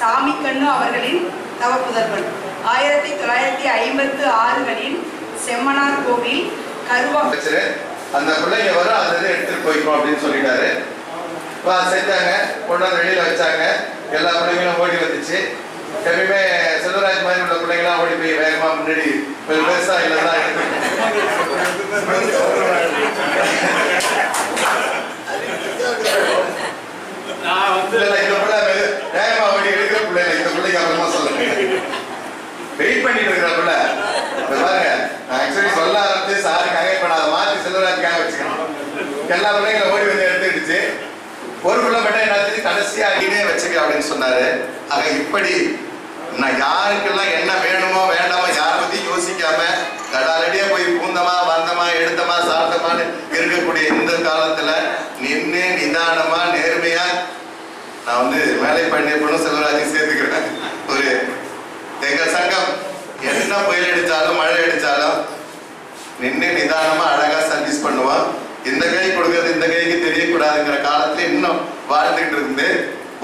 சாமிக்கண்ணு அவர்களின் தவப்புதல்வன் ஆயிரத்தி தொள்ளாயிரத்தி ஐம்பத்து ஆறுகளில் செம்மனார் கோவில் கருவா அந்த பிள்ளைங்க வரும் அந்த இதை எடுத்துட்டு போய்க்கோ அப்படின்னு சொல்லிட்டாரு. வா செஞ்சாங்க. கொண்டு வந்து வெளியில வச்சாங்க. எல்லா பிள்ளைங்களும் ஓடி வந்துச்சு. எப்பயுமே செல்வராஜ் மாதிரி உள்ள பிள்ளைங்களாம் ஓடி போய் வேகமா முன்னாடி கொஞ்சம் பெருசா இல்லைன்னா இல்ல இல்ல, இந்த பிள்ளை மெது- வேகமா ஓடி எடுக்கிற பிள்ளை இல்ல, இந்த பிள்ளைக்கு அப்புறமா சொல்லுங்க வெயிட் பண்ணிட்டு இருக்கிற பிள்ளை இப்ப பாருங்க நான் ஆக்சுவலி சொல்ல ஆரம்பிச்சு சாருக்காக இப்ப நான் அதை மாத்தி செல்வராஜுக்காக வச்சுக்கணும் எல்லா பிள்ளைங்களும் ஓடி வந்து எடுத்துக்கிடுச்சு ஒரு பிள்ளை மட்டும் என்ன கடைசியா இதே அப்படின்னு சொன்னாரு. ஆக இப்படி நான் யாருக்கெல்லாம் என்ன வேணுமோ வேண்டாமோ யாரை பத்தி யோசிக்காம கடாலடியா போய் பூந்தமா வந்தமா எடுத்தமா சாப்பிட்டமான்னு இருக்கக்கூடிய இந்த காலத்துல நின்று நிதானமா நேர்மையா நான் வந்து மேலை பண்ணியப்பனும் செல்வராஜையும் சேர்த்துக்கிறேன் ஒரு எங்க சங்கம் என்ன புயல் அடிச்சாலும் மழை அடிச்சாலும் நின்று நிதானமா அழகா சர்வீஸ் பண்ணுவோம் இந்த கை கொடுக்கறது இந்த கைக்கு தெரியக்கூடாதுங்கிற காலத்துல இன்னும் வாழ்ந்துட்டு இருந்து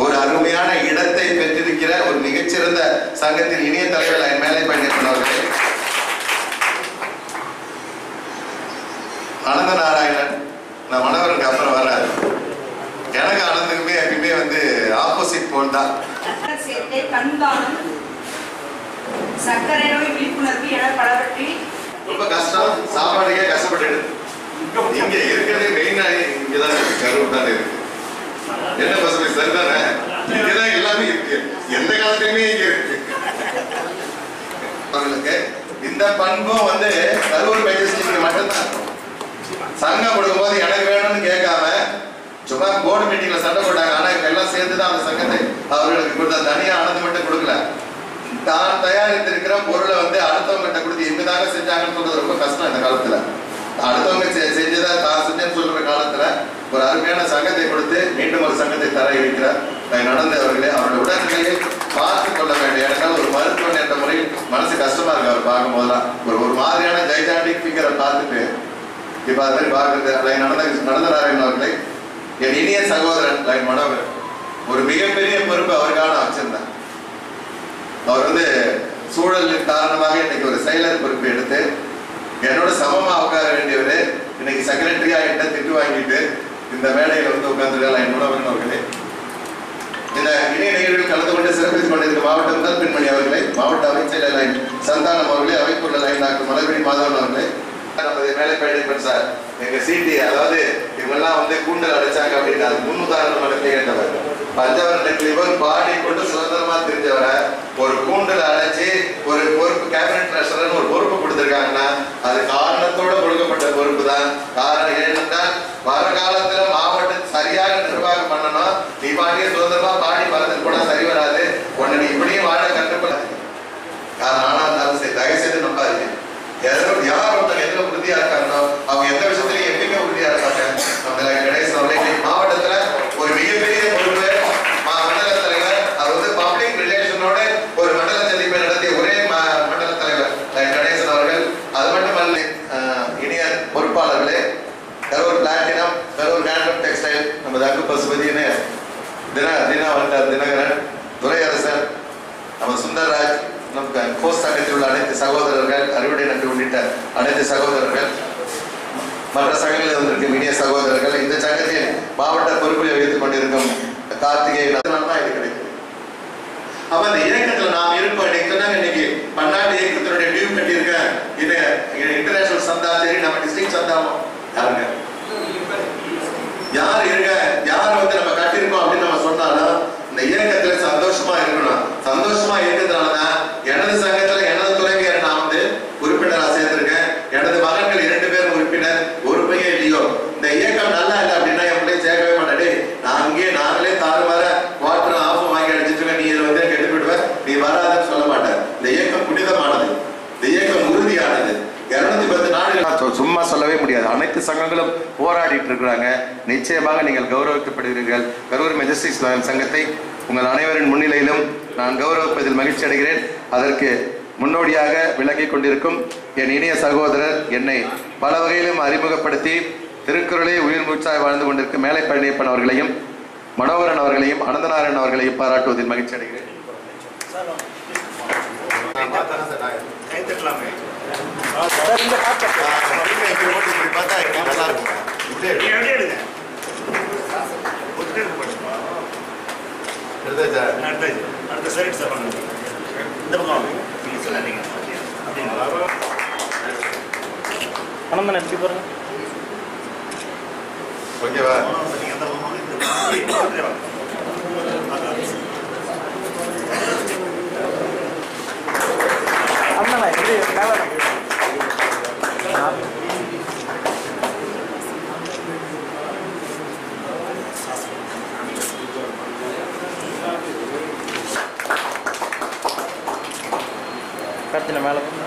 ஒரு அருமையான இடத்தை பெற்றிருக்கிற ஒரு மிகச்சிறந்த சங்கத்தின் இணைய தலைவர் மேலே பண்ணியப்பன் அவர்களே அனந்த நாராயணன் நான் மனவருக்கு அப்புறம் வர்றாரு எனக்கு ஆனந்துக்குமே எப்பயுமே வந்து ஆப்போசிட் போல் தான் சேர்க்கை கண்தானம் சர்க்கரை நோய் விழிப்புணர்வு என பலவற்றில் ரொம்ப கஷ்டம் சாப்பாடுக்கே கஷ்டப்பட்டு இங்க இருக்கிறது மெயினா இங்கதான் இருக்கு கரூர் தானே இருக்கு என்ன பசுமை சரிதானே இங்கதான் எல்லாமே இருக்கு. எந்த காலத்துலயுமே இங்க இருக்கு. அவங்களுக்கு இந்த பண்பும் வந்து கரூர் மெஜஸ்டிக்கு மட்டும்தான் சங்கம் சங்கம் கொடுக்கும்போது எனக்கு வேணும்னு கேட்காம சும்மா போர்டு மீட்டிங்ல சண்டை போட்டாங்க. ஆனா இப்ப எல்லாம் சேர்ந்து தான் அந்த சங்கத்தை அவர்களுக்கு கொடுத்த தனியா ஆனது மட்டும் கொடுக்கல. தான் தயாரித்திருக்கிற பொருளை வந்து அடுத்தவங்க கிட்ட கொடுத்து இவங்க செஞ்சாங்கன்னு சொல்றது ரொம்ப கஷ்டம் இந்த காலத்துல. அடுத்தவங்க செ- செஞ்சதா தான் செஞ்சேன்னு சொல்ற காலத்துல ஒரு அருமையான சங்கத்தை கொடுத்து மீண்டும் ஒரு சங்கத்தை தர இருக்கிறார். நடந்த அவர்களே அவருடைய உடல்நிலையை பார்த்து கொள்ள வேண்டிய இடங்கள் ஒரு மருத்துவன் என்ற முறையில் மனசு கஷ்டமா இருக்கு அவர் பார்க்கும் போதெல்லாம் ஒரு ஒரு மாதிரியான ஜைஜாண்டிக் ஃபிகரை பார்த்துட்டு இப்ப அது மாதிரி பார்க்கறது லைன் நடந்த நடந்த அவர்களை என் இனிய சகோதரன் லைன் மனோகர் ஒரு மிகப்பெரிய பொறுப்பு அவருக்காக நான் வச்சிருந்தேன். அவர் வந்து சூழலின் காரணமாக இன்னைக்கு ஒரு செயலர் பொறுப்பு எடுத்து என்னோட சமமா உட்கார வேண்டியவர் இன்னைக்கு செக்ரட்டரியா என்ன திட்டு வாங்கிட்டு இந்த மேடையில வந்து உட்கார்ந்துருக்காங்க லைன் மனோகரன் அவர்களே. இந்த இணைய நிகழ்வில் கலந்து கொண்டு சிறப்பித்துக் கொண்டிருந்த மாவட்ட முதல் பெண்மணி அவர்களை மாவட்ட அமைச்சர் லைன் சந்தானம் அவர்களை அமைப்புள்ள லைன் டாக்டர் மலர்விழி மாதவன் அவர்களை நமது மேலே பயணிப்பன் சார் எங்க சிடி அதாவது இவங்கெல்லாம் வந்து கூண்டல் அடைச்சாங்க அப்படின்னு அது முன்னுதாரணமாக கேட்டவர் பஞ்சவரன் இவர் பாடி கொண்டு சுதந்திரமா தெரிஞ்சவரை ஒரு கூண்டல் அடைச்சு ஒரு பொறுப்பு கேபினட் ட்ரெஷரர் ஒரு பொறுப்பு கொடுத்திருக்காங்கன்னா அது காரணத்தோட கொடுக்கப்பட்ட பொறுப்பு தான் காரணம் ஏனென்றால் வருங்காலத்துல மாவட்டம் சரியாக நிர்வாகம் பண்ணணும் நீ பாடிய சுதந்திரமா பாடி பறந்துட்டு போனா சரி வராது உன்னை நீ இப்படியும் வாழ கற்றுப்படாது யார் நானா இருந்தாலும் சரி தயவு செய்து நம்பாதீங்க எதிர யார் ஒருத்தங்க எதுல உறுதியா இருக்காங்களோ அவங்க எந்த விஷயத்துலயும் எப்பயுமே உறுதியா இருப்பாங்க நம்ம கணேசன் அவர்களே இன்னைக்கு மாவட்டத்துல ஒரு மிகப்பெரிய பொறுப்பு மா மண்டல தலைவர் அவர் வந்து பப்ளிக் ரிலேஷனோட ஒரு மண்டல சந்திப்பை நடத்திய ஒரே ம- மண்டல தலைவர் லைன் கணேசன் அவர்கள் அது மட்டுமல்ல அஹ், இனிய பொறுப்பாளர்களே கரூர் பிளாட்டினம் கரூர் கேண்டம் டெக்ஸ்டைல் நம்ம தக்கு பசுபதினு தின தினா வந்தார் தினகரன் துரையரசன் நம்ம சுந்தர்ராஜ் நமக்கு கோஸ் சங்கத்தில் உள்ள அனைத்து சகோதரர்கள் அறுவடை நன்றி உள்ளிட்ட அனைத்து சகோதரர்கள் மற்ற சங்கங்களில் வந்திருக்கும் இனிய சகோதரர்கள் இந்த சங்கத்தின் மாவட்ட பொறுப்பை வைத்துக் கொண்டிருக்கும் கார்த்திகை அதனால தான் இது கிடைக்கும் அப்ப இந்த இயக்கத்துல நாம் இருப்போம். இன்னைக்கு இன்னைக்கு பன்னாட்டு இயக்கத்தினுடைய டியூ கட்டியிருக்கேன் இது இன்டர்நேஷனல் சந்தா சரி நம்ம டிஸ்ட்ரிக்ட் சந்தாவும் யாருங்க? யார் இருக்க யார் வந்து நம்ம கட்டியிருக்கோம் அப்படின்னு நம்ம சொன்னாலும் இந்த இயக்கத்துல சந்தோஷமா இருக்கணும். சந்தோஷமா இருக்கிறதுனாலதான் எனது சங்க எனது துணைவியர் நான் வந்து உறுப்பினரா சேர்ந்திருக்கேன் எனது மகன்கள் இரண்டு பேரும் உறுப்பினர் ஒரு பையன் இல்லையோ இந்த இயக்கம் நல்லா இல்லை அப்படின்னா என் பிள்ளை சேர்க்கவே மாட்டாடே நான் அங்கேயே நாங்களே தாறுமாற வாட்டர் ஆஃப் வாங்கி அடிச்சிட்டு நீ இதில் வந்து கெட்டு போயிடுவேன் நீ வராதுன்னு சொல்ல மாட்டேன் இந்த இயக்கம் புனிதமானது இந்த இயக்கம் உறுதியானது இருநூத்தி பத்து நாடுகள் சும்மா சொல்லவே முடியாது அனைத்து சங்கங்களும் போராடிட்டு இருக்கிறாங்க நிச்சயமாக நீங்கள் கௌரவிக்கப்படுகிறீர்கள் கரூர் மெஜஸ்டிக்ஸ் லாயல் சங்கத்தை உங்கள் அனைவரின் முன்னிலையிலும் நான் கௌரவிப்பதில் மகிழ்ச்சி அடைகிறேன். அதற்கு முன்னோடியாக விளங்கிக் கொண்டிருக்கும் என் இனிய சகோதரர் என்னை பல வகையிலும் அறிமுகப்படுத்தி திருக்குறளே உயிர் மூச்சாய் வாழ்ந்து கொண்டிருக்கும் மேலை பழனியப்பன் அவர்களையும் மனோகரன் அவர்களையும் அனந்தநாராயணன் அவர்களையும் பாராட்டுவதில் மகிழ்ச்சி அடைகிறேன். அடுத்த சைடு சார் இந்த பக்கம் வாங்க. நீங்க சொல்லாதீங்க. அப்படிங்களா? பணம் எப்படி பாருங்க ஓகேவா. அண்ணா எப்படி மேலே கத்தின மேலே சொல்லிட்டு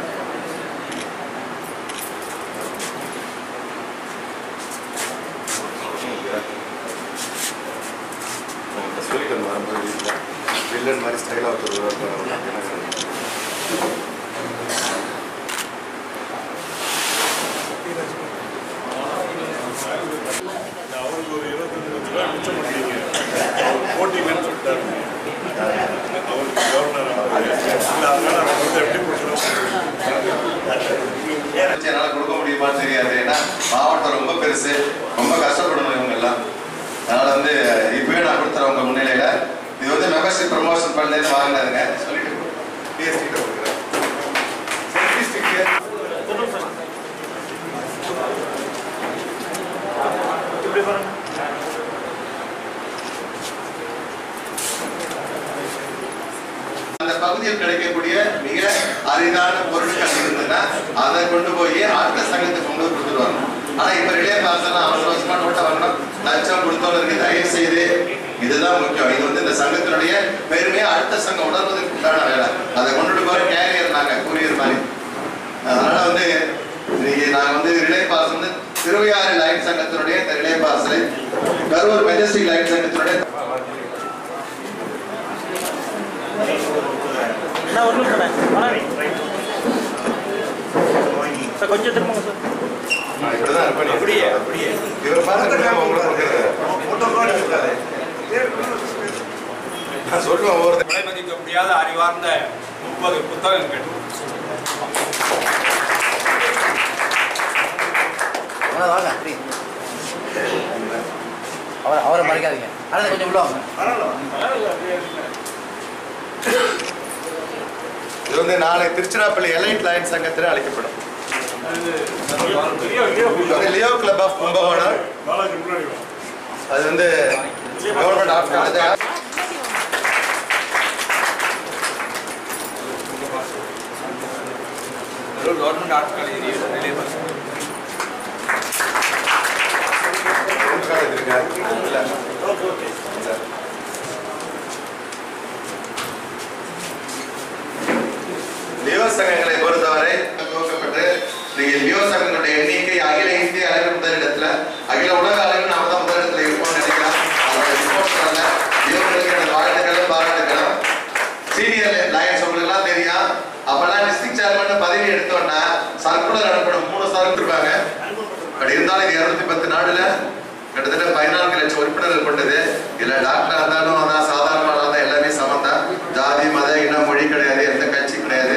பிஎஸ்டியில் கொடுக்குறேன். செல்ஃபி அந்த பகுதியில் கிடைக்கக்கூடிய மிக அரிதான பொருட்கள் இருந்ததுன்னா அதை கொண்டு போய் அடுத்த சங்கத்துக்கு கொண்டு போய் கொடுத்துருவாங்க ஆனா இப்ப ரிலே பாசனா அவசர அவசரமா நோட்டை வரணும் லட்சம் கொடுத்தவங்களுக்கு தயவு செய்து இதுதான் முக்கியம். இது வந்து இந்த சங்கத்தினுடைய பெருமையை அடுத்த சங்கம் உணர்வதற்கு உண்டான வேலை. அதை கொண்டுட்டு போற கேரியர் நாங்க கூறியர் மாதிரி. அதனால வந்து இன்னைக்கு நாங்க வந்து ரிலே பாஸ் வந்து திருவையாறு லைன் சங்கத்தினுடைய இந்த ரிலே பாஸை கரூர் மெஜஸ்டிக் லைன் சங்கத்தினுடைய கொஞ்சம் இருப்பேன். அப்படியே அப்படியே. இவரை பார்த்து உங்களுக்கு கொடுக்குறது போட்டோ கூட எடுத்தாரு ஒவ்வொரு விலை மதிக்க முடியாத அறிவார்ந்த முப்பது புத்தகங்கள். வாங்க அவரை அவரை மறைக்காதீங்க. அண்ணா கொஞ்சம் உள்ள வாங்க. இது வந்து நாளை திருச்சிராப்பள்ளி எலைட் லைன் சங்கத்தில் அழைக்கப்படும் லியோ கிளப் ஆஃப் கும்பகோணம். அது வந்து government office government arts college relay பஸ் லியோ இதுல டாக்டரா இருந்தாலும் அதான் சாதாரண தான் எல்லாமே சமம் தான். ஜாதி மத இன மொழி கிடையாது எந்த கட்சி கிடையாது.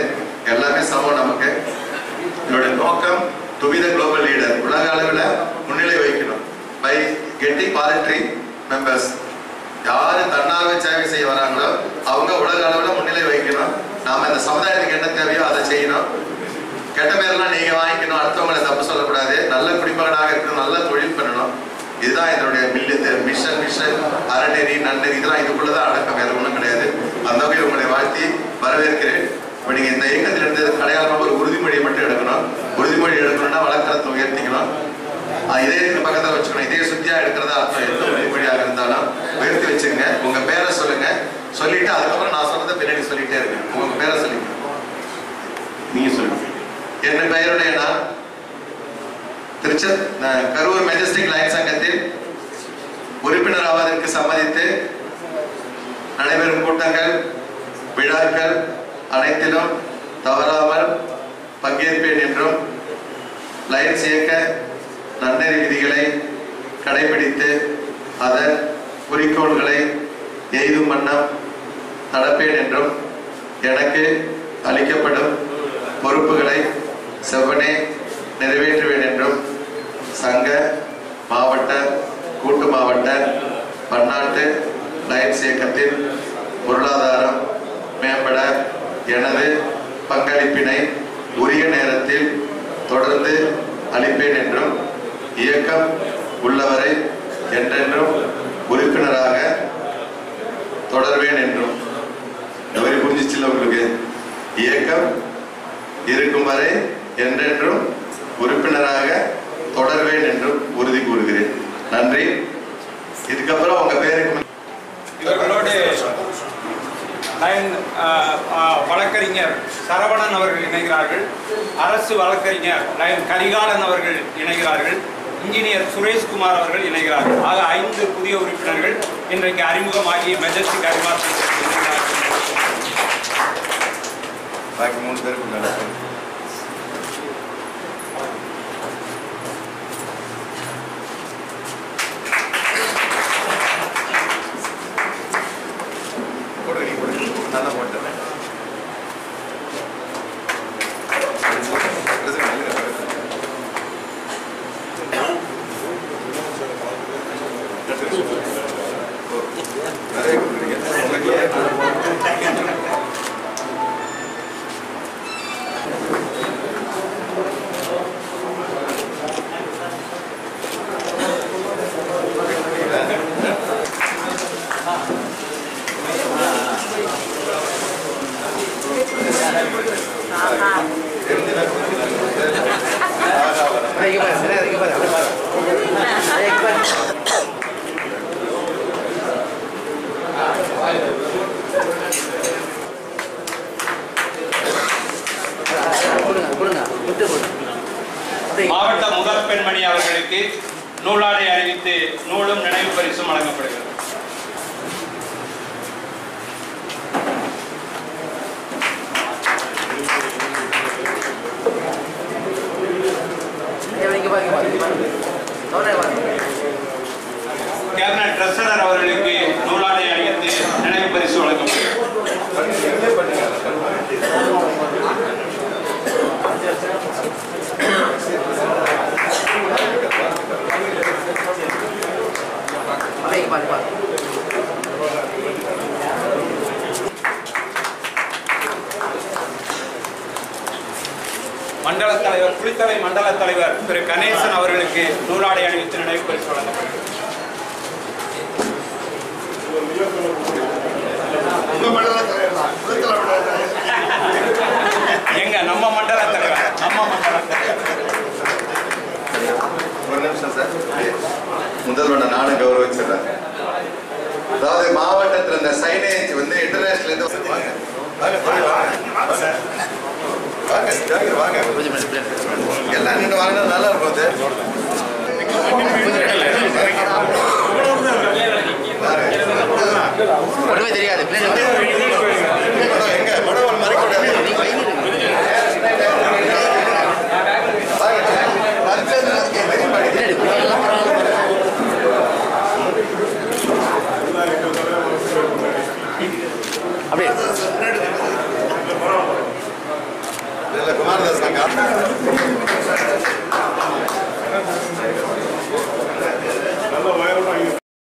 எல்லாமே சமம் நமக்கு. இதோட நோக்கம் to be the global leader உலக அளவில் முன்னிலை வைக்கணும் பை கெட்டிங் வாலண்டரி மெம்பர்ஸ் யாரு தன்னார்வ சேவை செய்ய வராங்களோ அவங்க உலக அளவில் முன்னிலை வைக்கணும் நாம இந்த சமுதாயத்துக்கு என்ன தேவையோ அதை செய்யணும். கெட்ட பேர்லாம் நீங்க வாங்கிக்கணும். அடுத்தவங்களை தப்பு சொல்லக்கூடாது. நல்ல குடிமகனாக இருக்கணும். நல்ல தொழில் பண்ணணும். இதுதான் இதனுடைய மில்லு மிஷன் மிஷன் அறநெறி நன்னெறி இதெல்லாம் இதுக்குள்ளதான் அடக்கம் வேற ஒண்ணும் கிடையாது. அந்த வகையில் உங்களை வாழ்த்தி வரவேற்கிறேன். இப்போ நீங்க இந்த இயக்கத்திலிருந்து அடையாளமாக ஒரு உறுதிமொழியை மட்டும் எடுக்கணும். உறுதிமொழி எடுக்கணும்னா வழக்கத்தை உயர்த்திக்கணும். இதயத்துக்கு பக்கத்துல வச்சுக்கணும். இதய சுத்தியா எடுக்கிறதா அர்த்தம் எந்த உறுதிமொழியாக இருந்தாலும் உயர்த்தி வச்சுங்க உங்க பேரை சொல்லுங்க. சொல்லிட்டு அதுக்கப்புறம் நான் சொன்னதை பின்னாடி சொல்லிட்டே இருக்கேன் உங்க பேரை சொல்லிங்க நீங்க சொல்லுங்க. என் பெயருடைய நான் திருச்ச கரூர் மெஜஸ்டிக் லைன் சங்கத்தில் உறுப்பினர் ஆவதற்கு சம்மதித்து நடைபெறும் கூட்டங்கள் விழாக்கள் அனைத்திலும் தவறாமல் பங்கேற்பேன் என்றும் லைன்ஸ் இயக்க நன்னெறி விதிகளை கடைபிடித்து அதன் குறிக்கோள்களை எய்தும் வண்ணம் நடப்பேன் என்றும் எனக்கு அளிக்கப்படும் பொறுப்புகளை செவ்வனே நிறைவேற்றுவேன் சங்க மாவட்ட கூட்டு மாவட்ட பன்னாட்டு லயன்ஸ் இயக்கத்தின் பொருளாதாரம் மேம்பட எனது பங்களிப்பினை உரிய நேரத்தில் தொடர்ந்து அளிப்பேன் என்றும் இயக்கம் உள்ளவரை என்றென்றும் உறுப்பினராக தொடர்வேன் என்றும். எவரி புரிஞ்சிச்சுல உங்களுக்கு? இயக்கம் இருக்கும் வரை என்றென்றும் உறுப்பினராக தொடர்வேன் என்றும் உறுதி கூறுகிறேன் நன்றி இதுக்கப்புறம் உங்க பேருக்கு இவர்களோடு லயன் ஆஹ், ஆஹ், வழக்கறிஞர் சரவணன் அவர்கள் இணைகிறார்கள் அரசு வழக்கறிஞர் லயன் கரிகாலன் அவர்கள் இணைகிறார்கள். இன்ஜினியர் சுரேஷ்குமார் அவர்கள் இணைகிறார்கள். ஆக ஐந்து புதிய உறுப்பினர்கள் இன்றைக்கு அறிமுகமாகி மெஜஸ்டிக் அறிவாற்றல் பாக்கி மூணு பேருக்கு நடக்கும் போடுங்க, நீங்க போடுங்க. நான் தான் போட்டேன். பிரசன்ட் இல்லைங்க. ஓ, நிறைய கொடுக்குறீங்க. உங்களுக்கு அண்ணா, இங்க பாரு, அண்ணா, இங்க பாரு, அண்ணா, பாரு. அண்ணா, இங்க பாரு. கொடுங்க கொடுங்க விட்டு கொடுங்க அப்படியே மாவட்ட முதல் பெண்மணி அவர்களுக்கு நூலாடை அறிவித்து நூலும் நினைவு பரிசும் வழங்கப்படுகிறது ஐயா, இங்க பாரு, இங்க பாரு, இங்க பாரு. கவனம் இங்க பாரு. கேர்னல் ட்ரெஸரர் அவர்களுக்கு நூலாடை அணிவித்து நினைவு பரிசு வழங்கப்படுகிறது அப்படியே இங்க பாரு, பாரு. மண்டல தலைவர் புலித்தலை மண்டல தலைவர் திரு கணேசன் அவர்களுக்கு நூலாடை அணிவித்து நினைவு பரிசு விட- எங்க? நம்ம மண்டல தலைவர். நம்ம மண்டல தலைவர். ஒரு நிமிஷம் சார். முதல்வனை நானும் கௌரவிச்சிடுறேன். அதாவது மாவட்டத்தில் இந்த சைனேஜ் வந்து இன்டர்நேஷனல் இருந்து வாங்க. வாங்க வாங்க வாங்க. எல்லாம் நின்று வாங்கினா நல்லா இருக்கும் ஒண்ணுமே தெரியாது.